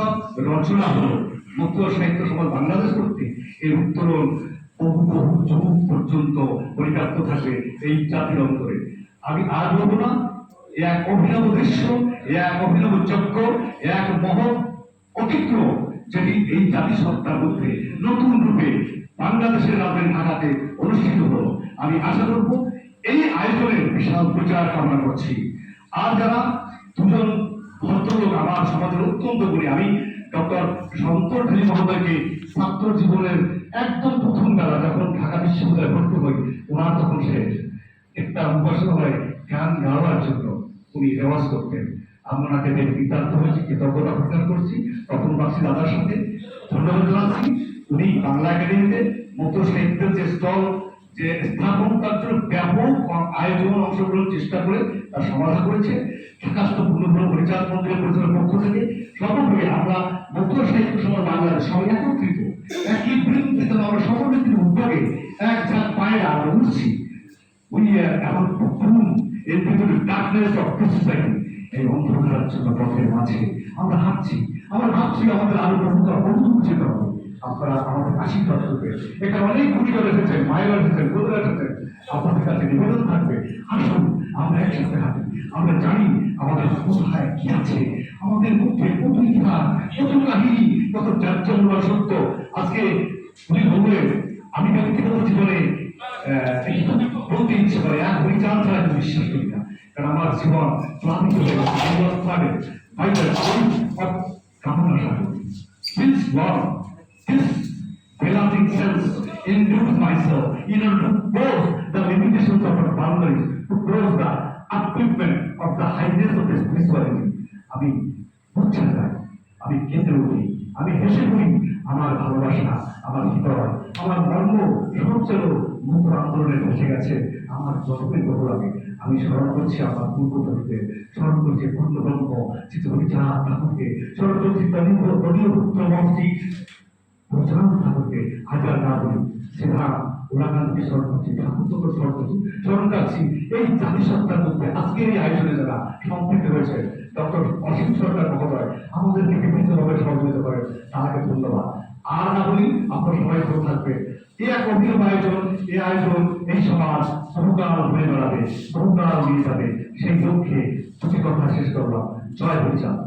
উৎসব রচনা হলো। মতুয়া সাহিত্য সমাজ বাংলাদেশ করতে এর উত্তরণ বহু বহু যুগ পর্যন্ত পরিব্যাপ্ত থাকবে এই জাতির অন্তরে। আমি আর বলব না এক অভিনব দৃশ্য এক অভিনব যজ্ঞ এক মহৎ অতিক্রম যেটি এই জাতিসত্তার মধ্যে নতুন রূপে বাংলাদেশের রাজধানী ঢাকাতে অনুষ্ঠিত হলো। আমি আশা করব এই আয়োজনের বিশাল প্রচার কামনা করছি। আর যারা দুজন ভদ্রলোক আমার সমাজের অত্যন্ত গুণী আমি ডক্টর সন্তর ঢালি মহোদয়কে ছাত্র জীবনের একদম প্রথম বেলা যখন ঢাকা বিশ্ববিদ্যালয়ে ভর্তি হই, ওনার তখন সে একটা উপাসনালয়ে গান গাওয়ার জন্য উনি রেওয়াজ করতেন। আমি ওনাকে কৃতার্থ হয়েছি, কৃতজ্ঞতা প্রকাশ করছি। তখন বাসী দাদার সাথে ধন্যবাদ জানাচ্ছি। উনি বাংলা একাডেমিতে মতো সাহিত্যের যে স্টল যে স্থাপন জন্য ব্যাপক আয়োজন অংশগ্রহণ চেষ্টা করে তার সমাধান করেছে। ঢাকাস্থ পূর্ণগ্রহ পরিচালক পরিচালকের পক্ষ থেকে সর্বোপরি আমরা মধ্য সাহিত্য সমাজ বাংলাদেশ সবাই একত্রিত। একই বৃন্দিত আমরা উদ্যোগে এক ঝাঁক পায়রা আমরা উঠছি। এখন ঘুম এর ভিতরে ডার্কনেস অফ এই অন্ধকারাচ্ছন্ন পথের মাঝে আমরা হাঁটছি। আমরা ভাবছি আমাদের আরও আপনারা আমাদের আশীর্বাদ করবে। এখানে অনেক গুণীজন এসেছেন মায়েরা এসেছেন বোধরা এসেছেন আপনাদের কাছে নিবেদন থাকবে। আসুন আমরা একসাথে হাঁটি। আমরা জানি আমাদের কোথায় কি আছে। আমাদের মধ্যে কত ইতিহাস কত কাহিনী কত জাজ্জল্য সত্য। আজকে উনি বললেন আমি ব্যক্তিগত জীবনে বলতে ইচ্ছে করে এক পরিচাল ছাড়া আমি বিশ্বাস করি না। কারণ আমার জীবন প্লাবিত হয়ে গেছে আমার কামনা long, this beloved self induced myself in order to cross the limitations of our boundaries, to cross the upliftment of the highness of the spirituality. আমি বুঝতে চাই আমি কেঁদে উঠি আমি হেসে উঠি আমার ভালোবাসা আমার হৃদয় আমার মর্ম সব যেন মুক্ত আন্দোলনে ভেসে গেছে আমার জন্মের আগে আমি স্মরণ করছি আমার পূর্বপুরুষকে স্মরণ করছি পূর্ণব্রহ্ম চিত্তকবি চাঁদ ঠাকুরকে স্মরণ করছি তদীয় পুত্র মন্ত্রী রঘুনাথ ঠাকুরকে হাজার না বলি সেটা ওলাকান্তকে স্মরণ করছি ঠাকুরকে স্মরণ করছি স্মরণ রাখছি এই জাতিসত্তার মধ্যে আজকের এই আয়োজনে যারা সম্পৃক্ত হয়েছে ডক্টর অসীম সরকার মহোদয় আমাদেরকে বিভিন্নভাবে সহযোগিতা করে তাকে ধন্যবাদ। আর না বলি আপনার সবাই ভালো থাকবে এই এক অভিনব আয়োজন এই আয়োজন এই সমাজ বহুকাল হয়ে বেড়াবে বহুকাল নিয়ে যাবে সেই লক্ষ্যে দুটি কথা শেষ করলাম জয় হরিচাঁদ